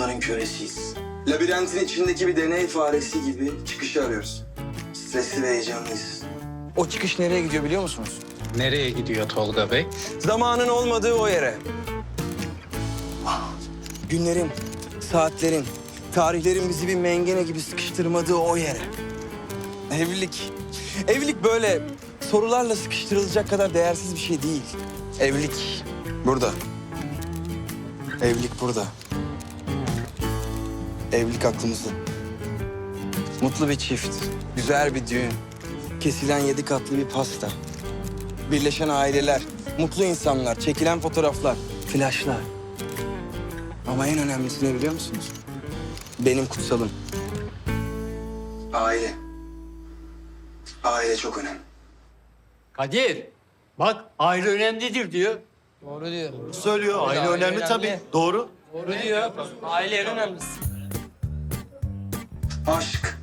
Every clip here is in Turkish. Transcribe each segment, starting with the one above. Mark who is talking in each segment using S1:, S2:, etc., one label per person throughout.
S1: onların kölesiyiz. Labirentin içindeki bir deney faresi gibi çıkışı arıyoruz. Stresli ve heyecanlıyız. O çıkış nereye gidiyor biliyor musunuz?
S2: Nereye gidiyor Tolga Bey?
S1: Zamanın olmadığı o yere. Günlerin, saatlerin, tarihlerin bizi bir mengene gibi sıkıştırmadığı o yere. Evlilik. Evlilik böyle sorularla sıkıştırılacak kadar değersiz bir şey değil. Evlilik burada. Evlilik burada. Evlilik aklımızda. Mutlu bir çift, güzel bir düğün, kesilen yedi katlı bir pasta. Birleşen aileler, mutlu insanlar, çekilen fotoğraflar, flaşlar. Ama en önemlisi ne biliyor musunuz? Benim kutsalım. Aile. Aile çok önemli.
S3: Kadir, bak aile önemlidir diyor.
S4: Doğru diyor.
S5: Söylüyor. Aile
S4: Aile
S5: önemli
S4: önemli.
S5: tabii. Doğru.
S4: Doğru diyor. Aile en önemlisi.
S1: Aşk,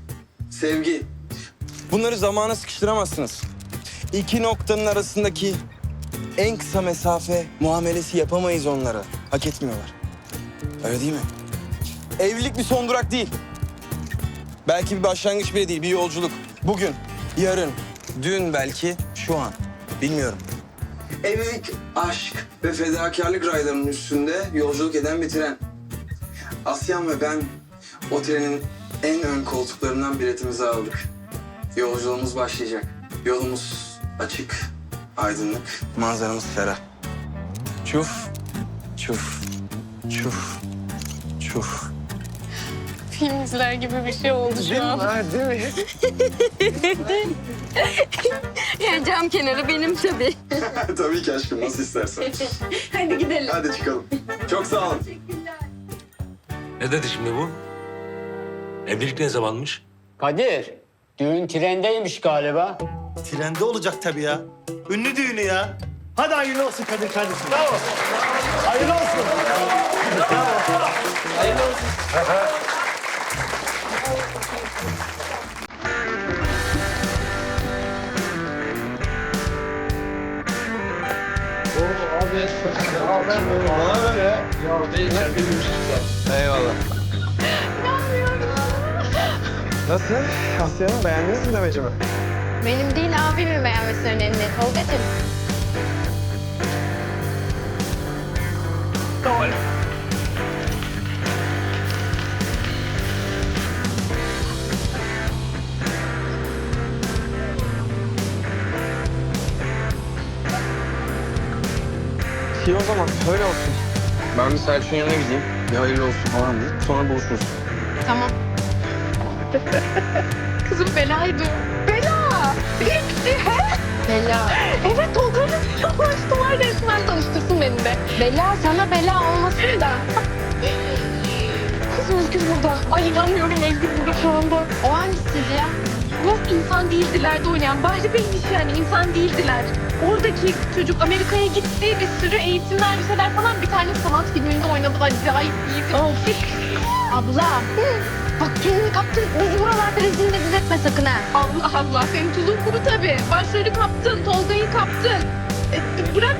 S1: sevgi. Bunları zamana sıkıştıramazsınız. İki noktanın arasındaki en kısa mesafe muamelesi yapamayız onlara. Hak etmiyorlar. Öyle değil mi? Evlilik bir son durak değil. Belki bir başlangıç bile değil, bir yolculuk. Bugün, yarın, dün belki, şu an. Bilmiyorum. Evlilik, aşk ve fedakarlık raylarının üstünde yolculuk eden bir tren. Asyan ve ben o trenin en ön koltuklarından biletimizi aldık. Yolculuğumuz başlayacak. Yolumuz açık, aydınlık, manzaramız ferah. Çuf, çuf, çuf, çuf.
S6: Film izler gibi bir şey oldu şu an.
S1: değil mi?
S6: Yani cam kenarı benim tabii.
S1: Tabii ki aşkım, nasıl istersen.
S6: Hadi gidelim.
S1: Hadi çıkalım. Çok sağ olun.
S7: Ne dedi şimdi bu? Evlilik ne zamanmış?
S3: Kadir, düğün trendeymiş galiba.
S5: Trende olacak tabii ya. Ünlü düğünü ya. Hadi hayırlı olsun Kadir kardeşim. Bravo. Hayırlı olsun.
S1: Eyvallah. Nasıl? Asya beğendiniz mi demecimi?
S6: Benim değil abimin beğenmesi önemli. Tolga'cığım.
S1: İyi o zaman öyle olsun. Ben bir Selçuk'un yanına gideyim. Bir hayırlı olsun falan diyeyim. Sonra buluşuruz.
S6: Tamam. Kızım belaydı. Bela! Hepsi he? Bela. Evet Tolga'yla tanıştılar resmen tanıştırsın beni de. Bela sana bela olmasın da. Kız Özgür burada. Ay inanmıyorum Özgür burada şu anda. O hangisiydi ya? Yok insan değildiler de oynayan. Bahri Bey'miş yani insan değildiler. Oradaki çocuk Amerika'ya gitti. Bir sürü eğitimler, bir şeyler falan. Bir tane sanat filminde oynadı. Acayip iyiydi. Abla. Bak kendini kaptın. Bizi buralarda rezil rezil etme sakın ha. Allah Allah. Senin tuzun kuru tabii. Başrolü kaptın. Tolga'yı kaptın. E, bırak.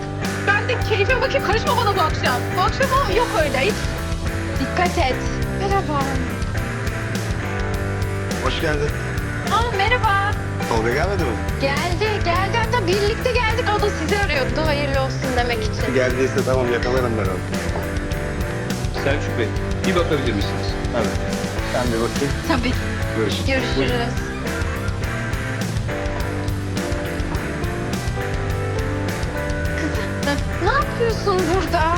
S6: Ben de keyfe bakayım. Karışma bana bu akşam. Bu akşam o yok öyle. Hiç. Dikkat et. Merhaba.
S8: Hoş geldin.
S6: Aa merhaba.
S8: Tolga gelmedi mi?
S6: Geldi, geldi. Hatta birlikte geldik. O da sizi arıyordu. Hayırlı olsun demek için.
S8: Geldiyse tamam yakalarım ben onu.
S9: Selçuk Bey, bir bakabilir misiniz?
S8: Evet. Ben bir bakayım.
S6: Tabii.
S8: Görüşürüz.
S6: Görüşürüz. Kızım, ne yapıyorsun burada?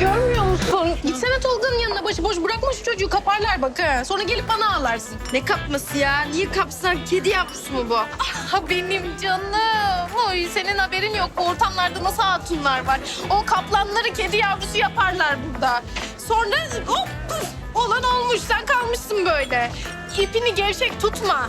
S6: Görmüyor musun? Gitsene Tolga'nın yanına başıboş bırakma şu çocuğu kaparlar bak ha. Sonra gelip bana ağlarsın. Ne kapması ya? Niye kapsın? Kedi yavrusu mu bu? Ah benim canım. Oy senin haberin yok. Bu ortamlarda nasıl hatunlar var. O kaplanları kedi yavrusu yaparlar burada. Sonra hop puf böyle. İpini gevşek tutma.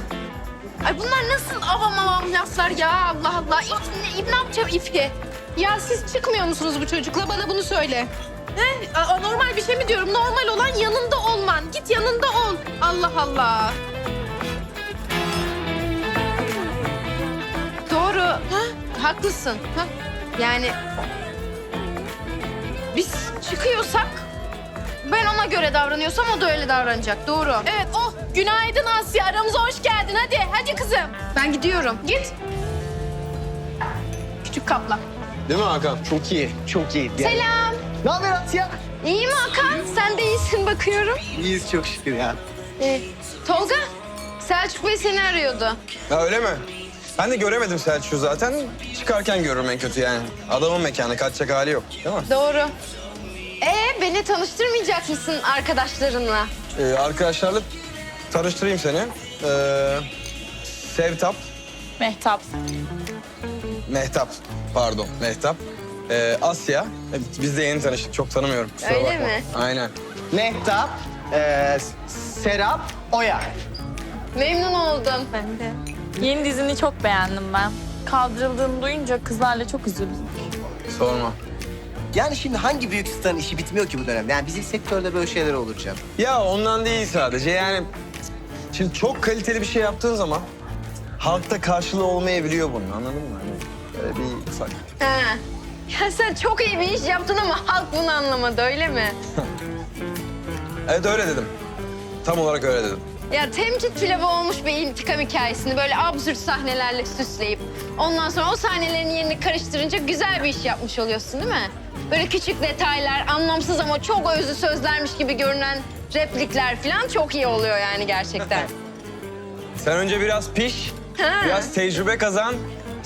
S6: Ay bunlar nasıl avam avam laflar ya Allah Allah. İp, ne, ip ne yapacağım ipi? Ya siz çıkmıyor musunuz bu çocukla? Bana bunu söyle. He? A- normal bir şey mi diyorum? Normal olan yanında olman. Git yanında ol. Allah Allah. Doğru. Ha? Haklısın. Ha? Yani biz çıkıyorsak ben
S10: ona göre davranıyorsam o da öyle davranacak. Doğru. Evet oh günaydın Asya aramıza hoş geldin hadi. Hadi kızım. Ben gidiyorum. Git. Küçük kaplan.
S1: Değil mi Hakan?
S4: Çok iyi, çok iyi.
S10: Selam.
S4: Ne haber Asya?
S10: İyi mi Hakan? Sen de iyisin bakıyorum.
S4: İyiyiz çok şükür ya.
S10: Ee, Tolga, Selçuk Bey seni arıyordu.
S1: Ha öyle mi? Ben de göremedim Selçuk'u zaten. Çıkarken görürüm en kötü yani. Adamın mekanı kaçacak hali yok. Değil mi?
S10: Doğru. Ee, beni tanıştırmayacak mısın arkadaşlarınla?
S1: Ee, arkadaşlarla tanıştırayım seni. Ee, Sevtap,
S11: Mehtap.
S1: Mehtap. Pardon, Mehtap. Ee, Asya. Evet, Biz de yeni tanıştık. Çok tanımıyorum. kusura
S10: Öyle
S1: bakma.
S10: mi?
S1: Aynen.
S4: Mehtap, ee, Serap, Oya.
S10: Memnun oldum.
S11: Ben de. Yeni dizini çok beğendim ben. Kaldırıldığını duyunca kızlarla çok üzüldüm.
S1: Sorma.
S4: Yani şimdi hangi büyük starın işi bitmiyor ki bu dönem? Yani bizim sektörde böyle şeyler olur canım.
S1: Ya ondan değil sadece yani... Şimdi çok kaliteli bir şey yaptığın zaman... Halkta karşılığı olmayabiliyor bunun anladın mı? Hani böyle bir ufak...
S10: Ha. Ya sen çok iyi bir iş yaptın ama halk bunu anlamadı öyle mi?
S1: Evet öyle dedim. Tam olarak öyle dedim.
S10: Ya temcit pilavı olmuş bir intikam hikayesini böyle absürt sahnelerle süsleyip... ...ondan sonra o sahnelerin yerini karıştırınca güzel bir iş yapmış oluyorsun değil mi? Böyle küçük detaylar, anlamsız ama çok özlü sözlermiş gibi görünen replikler falan çok iyi oluyor yani gerçekten.
S1: Sen önce biraz piş,
S10: Ha.
S1: biraz tecrübe kazan.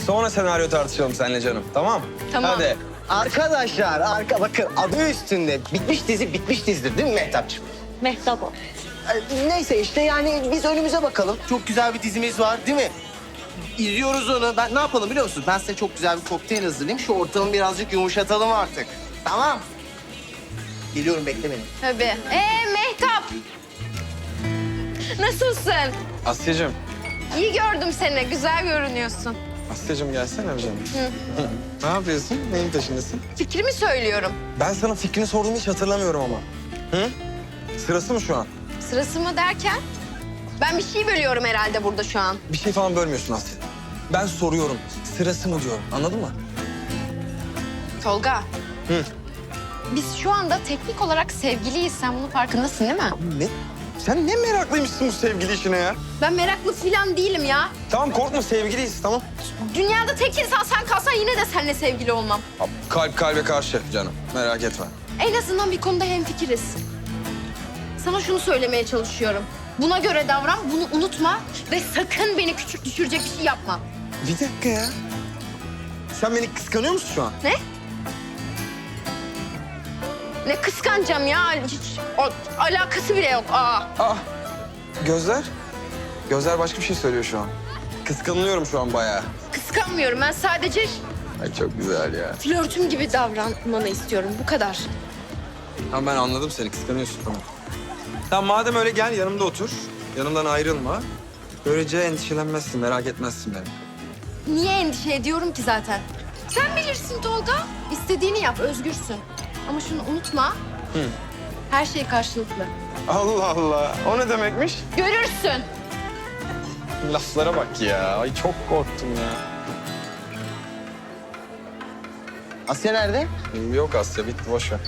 S1: Sonra senaryo tartışalım seninle canım. Tamam?
S10: Tamam.
S1: Hadi.
S4: Arkadaşlar, arka bakın adı üstünde. Bitmiş dizi bitmiş dizidir değil mi Mehtapçığım?
S11: Mehtap o.
S4: Ee, Neyse işte yani biz önümüze bakalım. Çok güzel bir dizimiz var değil mi? İzliyoruz onu. Ben ne yapalım biliyor musun? Ben size çok güzel bir kokteyl hazırlayayım. Şu ortamı birazcık yumuşatalım artık. Tamam. Geliyorum bekle beni.
S10: Tabii. Ee Mehtap. Nasılsın?
S1: Asya'cığım.
S10: İyi gördüm seni. Güzel görünüyorsun.
S1: Asya'cığım gelsene bir canım. Hı. ne yapıyorsun? Neyin peşindesin?
S10: Fikrimi söylüyorum.
S1: Ben sana fikrini sorduğumu hiç hatırlamıyorum ama. Hı? Sırası mı şu an?
S10: Sırası mı derken? Ben bir şey bölüyorum herhalde burada şu an.
S1: Bir şey falan bölmüyorsun Asya. Ben soruyorum. Sırası mı diyorum. Anladın mı?
S10: Tolga.
S1: Hı.
S10: Biz şu anda teknik olarak sevgiliyiz. Sen bunun farkındasın değil mi?
S1: Ne? Sen ne meraklıymışsın bu sevgili işine ya?
S10: Ben meraklı falan değilim ya.
S1: Tamam korkma sevgiliyiz tamam.
S10: Dünyada tek insan sen kalsan yine de seninle sevgili olmam.
S1: Kalp kalbe karşı canım. Merak etme.
S10: En azından bir konuda hemfikiriz. Sana şunu söylemeye çalışıyorum. Buna göre davran, bunu unutma ve sakın beni küçük düşürecek bir şey yapma.
S1: Bir dakika ya. Sen beni kıskanıyor musun şu an?
S10: Ne? Ne kıskanacağım ya? Hiç o- alakası bile yok. Aa.
S1: Ah. Gözler? Gözler başka bir şey söylüyor şu an. Kıskanılıyorum şu an bayağı.
S10: Kıskanmıyorum. Ben sadece
S1: Ay çok güzel ya.
S10: flörtüm gibi davranmanı istiyorum. Bu kadar.
S1: Tamam ben anladım seni kıskanıyorsun tamam. Tamam madem öyle gel yanımda otur. Yanımdan ayrılma. Böylece endişelenmezsin, merak etmezsin beni.
S10: Niye endişe ediyorum ki zaten? Sen bilirsin Tolga. İstediğini yap, özgürsün. Ama şunu unutma. Her şey karşılıklı.
S1: Allah Allah. O ne demekmiş?
S10: Görürsün.
S1: Laflara bak ya. Ay çok korktum ya.
S4: Asya nerede?
S1: Yok Asya bitti boş ver.